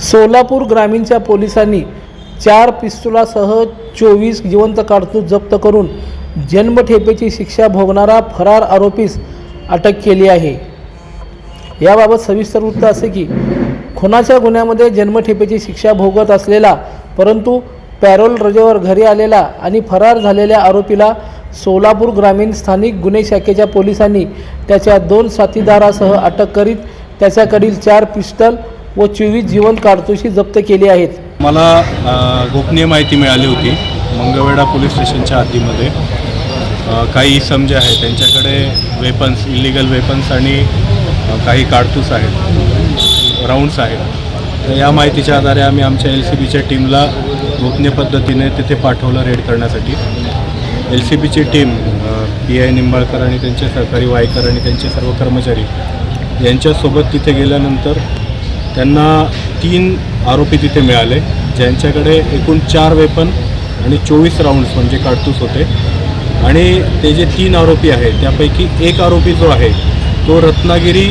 सोलापूर ग्रामीणच्या पोलिसांनी चार पिस्तुलासह चोवीस जिवंत कारतूस जप्त करून जन्मठेपेची शिक्षा भोगणारा फरार आरोपीस अटक केली आहे. याबाबत सविस्तर वृत्त असे की खुनाच्या गुन्ह्यामध्ये जन्मठेपेची शिक्षा भोगत असलेला परंतु पॅरोल रजेवर घरी आलेला आणि फरार झालेल्या आरोपीला सोलापूर ग्रामीण स्थानिक गुन्हे शाखेच्या पोलिसांनी त्याच्या दोन साथीदारासह अटक करीत त्याच्याकडील चार पिस्टल व चोवीस जीवन कारतुशी जप्त केली आहेत. मला गोपनीय माहिती मिळाली होती मंगळवेढा पोलीस स्टेशनच्या हद्दीमध्ये. काही इसम जे आहेत त्यांच्याकडे वेपन्स इलिगल वेपन्स आणि काही काडतूस आहेत राऊंड्स आहेत. तर या माहितीच्या आधारे आम्ही आमच्या एल सी बीच्या टीमला गोपनीय पद्धतीने तिथे पाठवलं रेड करण्यासाठी. एल सी बीची टीम पी आय निंबाळकर आणि त्यांचे सरकारी वायकर आणि त्यांचे सर्व कर्मचारी यांच्यासोबत तिथे गेल्यानंतर त्यांना तीन आरोपी तिथे मिळाले ज्यांच्याकडे एकूण चार वेपन आणि चोवीस राऊंड्स म्हणजे काडतूस होते. आणि ते जे तीन आरोपी आहेत त्यापैकी एक आरोपी जो आहे तो रत्नागिरी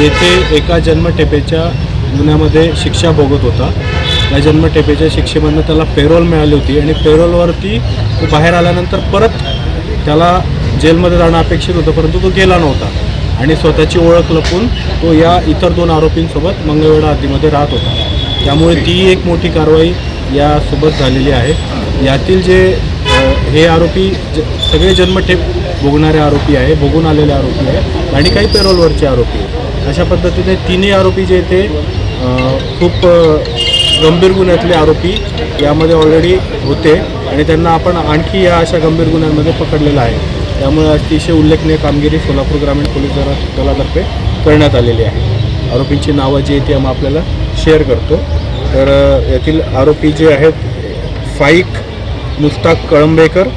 येथे एका जन्मठेपेच्या गुन्ह्यामध्ये शिक्षा भोगत होता. त्या जन्मठेपेच्या शिक्षेमधनं त्याला पेरोल मिळाली होती आणि पेरोलवरती तो बाहेर आल्यानंतर परत त्याला जेलमध्ये जाणं अपेक्षित होतं परंतु तो गेला नव्हता. आणि स्वतःची ओळख लपून तो या इतर दोन आरोपींसोबत मंगळवेढा हद्दीमध्ये राहत होता. त्यामुळे ती एक मोठी कारवाई यासोबत झालेली आहे. यातील जे हे आरोपी ज सगळे जन्मठेप भोगणारे आरोपी आहे भोगून आलेले आरोपी आहे आणि काही पेरोलवरचे आरोपी आहे अशा पद्धतीने तिन्ही आरोपी जे ते खूप गंभीर गुन्ह्यातले आरोपी यामध्ये ऑलरेडी होते आणि त्यांना आपण आणखी या अशा गंभीर गुन्ह्यांमध्ये पकडलेलं आहे. त्यामुळे अतिशय उल्लेखनीय कामगिरी सोलापूर ग्रामीण पोलीस दलातर्फे करण्यात आलेली आहे. आरोपींची नावं जी आहेत ती आम्ही आपल्याला शेअर करतो. तर यातील आरोपी जे आहेत फाईक मुस्ताक कळंबेकर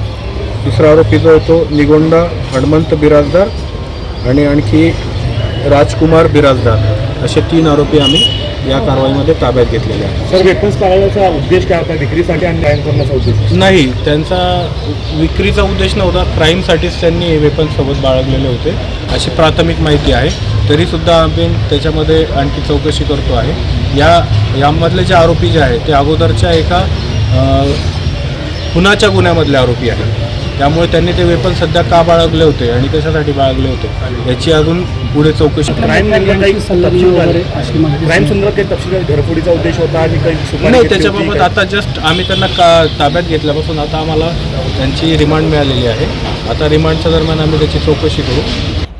दुसरा आरोपी जो होतो निगोंडा हनुमंत बिराजदार आणि आणखी राजकुमार बिराजदार. असे तीन आरोपी आम्ही या कारवाईमध्ये ताब्यात घेतलेले आहेत. सर वेपन्स उद्देश काय होता? विक्रीसाठी आणि कायम करण्याचा उद्देश? नाही त्यांचा विक्रीचा उद्देश नव्हता. क्राईमसाठीच त्यांनी हे वेपन सोबत बाळगलेले होते. अशी प्राथमिक माहिती आहे. तरीसुद्धा आम्ही त्याच्यामध्ये आणखी चौकशी करतो आहे. या यामधले जे आरोपी जे आहेत ते अगोदरच्या एका खुनाच्या गुन्ह्यामधले आरोपी आहेत. त्यामुळे त्यांनी ते वेपन सध्या का बाळगले होते आणि कशासाठी बाळगले होते याची अजून पुढे चौकशी क्राईम संदर्भात तपशील तपशील झाले? घरफोडीचा उद्देश होता आणि नाही त्याच्याबाबत? आता जस्ट आम्ही त्यांना का ताब्यात घेतल्यापासून आता आम्हाला त्यांची रिमांड मिळालेली आहे आता रिमांडच्या दरम्यान आम्ही त्याची चौकशी करू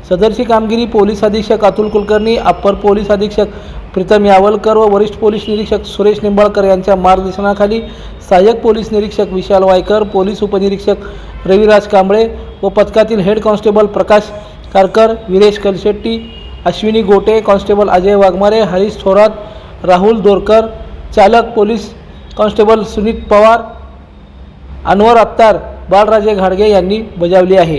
सदरची कामगिरी पोलीस अधीक्षक अतुल कुलकर्णी अप्पर पोलीस अधीक्षक प्रीतम यावलकर व वरिष्ठ पोलीस निरीक्षक सुरेश निंबाळकर यांच्या मार्गदर्शनाखाली सहाय्यक पोलीस निरीक्षक विशाल वायकर पोलीस उपनिरीक्षक रविराज कांबळे व पथकातील head constable Prakash Karkar Viresh Kalshetti Ashwini Gote constable Ajay Waghmare Harish Thorat Rahul Dorkar चालक पोलीस कॉन्स्टेबल सुनीत पवार अनवर अत्तार बाळराजे घाडगे यांनी बजावली आहे.